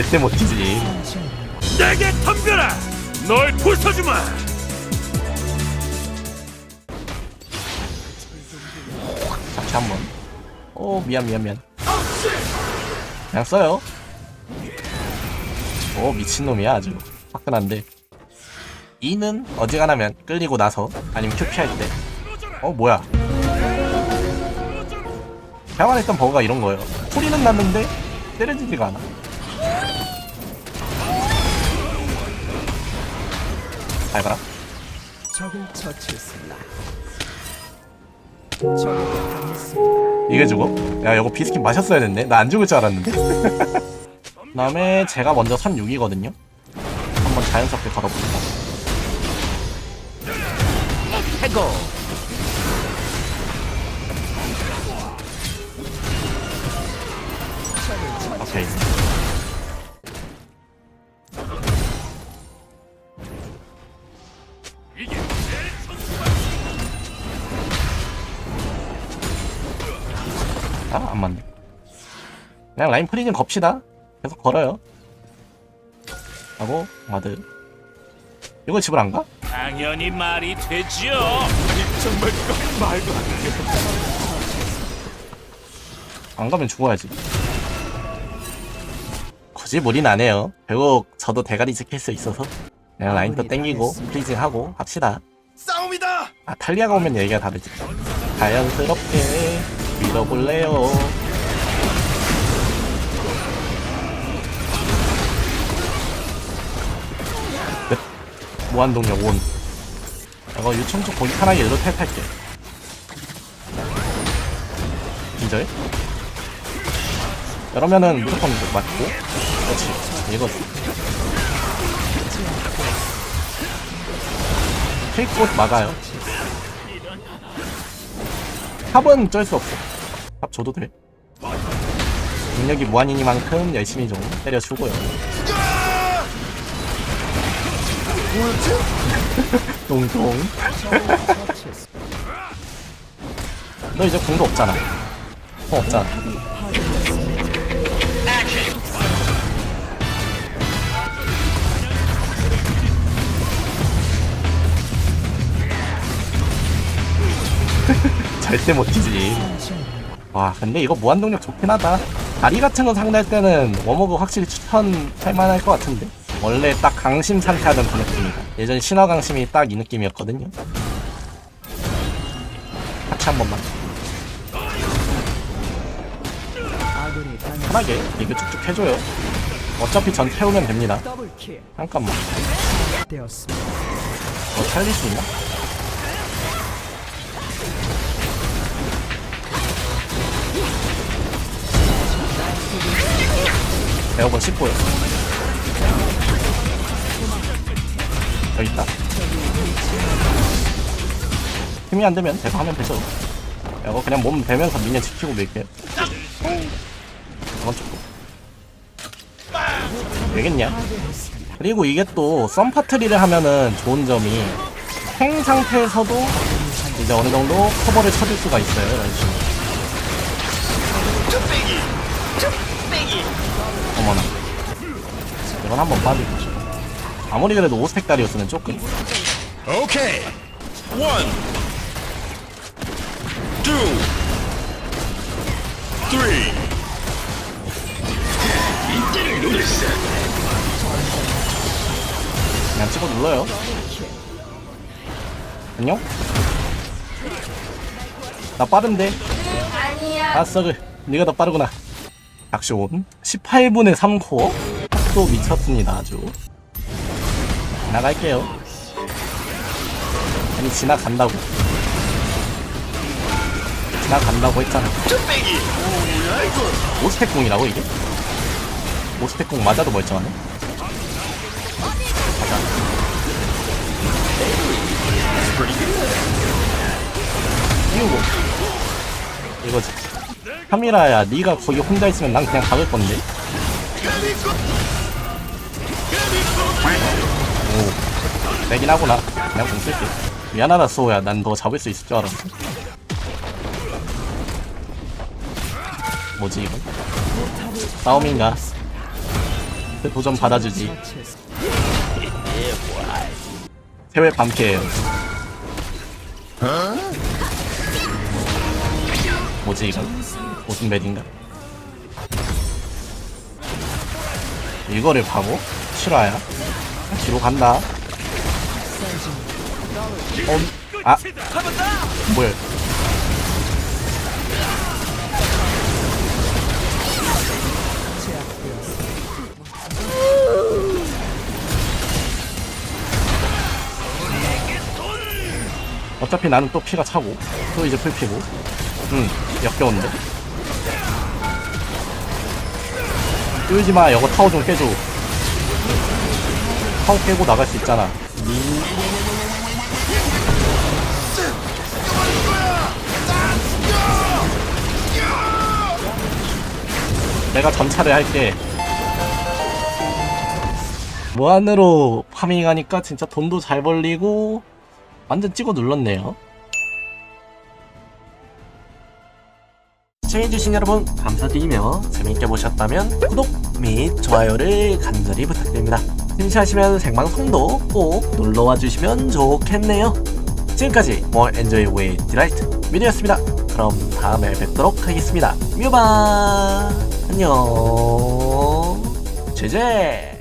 절대 못 뛰지. 내게 덤벼라! 널 부숴주마! 다시 한번. 오 미안 미안 미안. 그냥 써요. 오 미친놈이야 아주. 화끈한데. 2는 어지간하면 끌리고 나서 아니면 큐 피할 때 어 뭐야? 평안했던 버그가 이런 거예요. 소리는 났는데 때려지지가 않아 잘 봐라 적을 처치했습니다. 당했습니다. 이게 죽어? 야 이거 비스킨 마셨어야 됐네 나 안 죽을 줄 알았는데 그 다음에 제가 먼저 선 6이거든요 한번 자연스럽게 해고 오케이 아안 맞네. 그냥 라인 프리징 겁시다. 계속 걸어요. 하고 와드. 이거 집을 안 가? 당연히 말이 되죠. 정말 그건 말도 안 돼. 안 가면 죽어야지. 굳이 무리는 안 해요. 결국 저도 대가리 지킬 수 있어서. 그냥 라인 또 땡기고 프리징 하고 합시다. 싸움이다. 아 탈리아가 오면 얘기가 다르지. 자연스럽게 믿어볼래요? 끝 무한동력 온. 이거 쪽 거기 하나에 일로 탈탈게. 기절 이러면은 무조건 맞고. 그렇지. 이거지 킬꽃 막아요 탑은 쩔 수 없어. 탑 줘도 돼. 능력이 무한이니만큼 열심히 좀 때려주고요. 동동. 너 이제 공도 없잖아. 어, 없잖아. 절대 못 뛰지. 와, 근데 이거 무한동력 좋긴 하다. 다리 같은 거 상대할 때는 워머그 확실히 추천할 만할 것 같은데. 원래 딱 강심 상태하던 그 느낌이다. 예전 신화 강심이 딱 이 느낌이었거든요. 같이 한 번만. 편하게 리그 쭉쭉 해줘요. 어차피 전 태우면 됩니다. 잠깐만. 뭐 살릴 수 있나? 에어건 10고요 여기 있다 힘이 안 되면 대고 하면 되죠 이거 그냥 몸 대면서 미녀 지키고 밀게요 이건 조금 되겠냐? 그리고 이게 또 썸파트리를 하면은 좋은 점이 행 상태에서도 이제 어느 정도 커버를 쳐줄 수가 있어요. 이런 식으로. 어머나. 이건 한번 빠지고. 아무리 그래도 5스택 다리였으면 조금. 오케이. 원. 투. 쓰리. 이때를 노렸어. 그냥 찍어 눌러요. 안녕? 나 빠른데? 아니야. 아싸그, 네가 더 빠르구나. 닥쇼온 18분의 3코어? 또 미쳤습니다, 아주. 나갈게요. 아니, 지나간다고. 지나간다고 했잖아. 쭈빼기. 오스펙 공이라고, 이게? 오스펙 공 맞아도 멀쩡하네? 가자. 띄우고 이거지 카미라야 네가 거기 혼자 있으면 난 그냥 박을 건데. 오 내긴 하구나. 그냥 공 쓸게. 미안하다 소야. 난 너 잡을 수 있을 줄 알았어. 뭐지 이건 싸움인가? 그 도전 받아주지. 세월 밤캐예요 뭐지 이거? 무슨 맵인가? 이거를 파고 실화야? 뒤로 간다. 어, 아. 뭐야? 어차피 나는 또 피가 차고 또 이제 풀피고 응 역겨운데? 쫄지마 이거 타워 좀 깨줘. 타워 깨고 나갈 수 있잖아. 내가 전차를 할게. 무한으로 파밍하니까 진짜 돈도 잘 벌리고 완전 찍어 눌렀네요. 시청해주신 여러분 감사드리며 재밌게 보셨다면 구독 및 좋아요를 간절히 부탁드립니다. 심시하시면 생방송도 꼭 놀러와 주시면 좋겠네요. 지금까지 More Enjoy with Delight 뮤디였습니다. 그럼 다음에 뵙도록 하겠습니다. 뮤바 안녕 제제